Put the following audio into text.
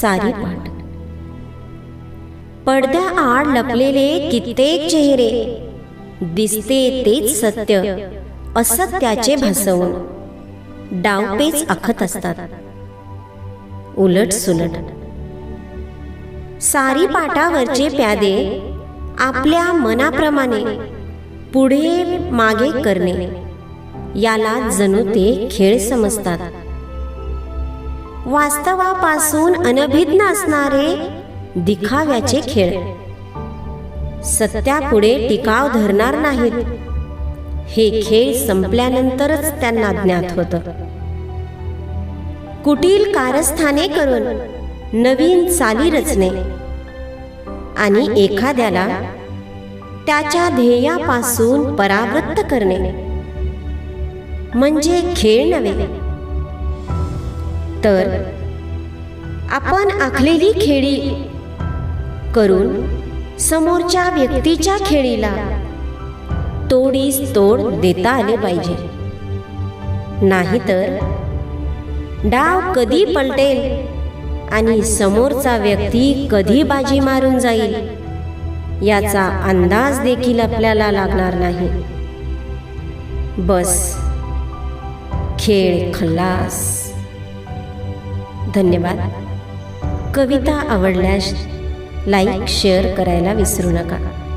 सारी पाठ पडद्या आड लपलेले कित्येक चेहरे. दिसते तेच सत्य. असत्याचे भासवून. डावपेच आखत असतात. उलट सुलट. सारी पाटावरचे प्यादे आपल्या मनाप्रमाणे पुढे मागे करणे. याला जणू ते खेळ समजतात. वास्तवापासून अनभिज्ञ असणारे दिखाव्याचे खेळ. सत्यापुढे टिकाव धरणार नाहीत. हे खेळ संपल्यानंतरच त्यांना ज्ञात होतं. कुटील कारस्थाने करून नवीन चाली रचणे. आणि एखाद्याला त्याच्या ध्येयापासून परावृत्त करणे. म्हणजे खेळ नव्हे तर आपण आखलेली खेळी करून समोरच्या व्यक्तीच्या खेळीला तोडीस तोड देता आले पाहिजे. नाहीतर डाव कधी पलटेल आणि समोरचा व्यक्ती कधी बाजी मारून जाईल याचा अंदाज देखील आपल्याला लागणार नाही. बस. खेळ खल्लास धन्यवाद. कविता आवडल्यास लाईक शेअर करायला विसरू नका.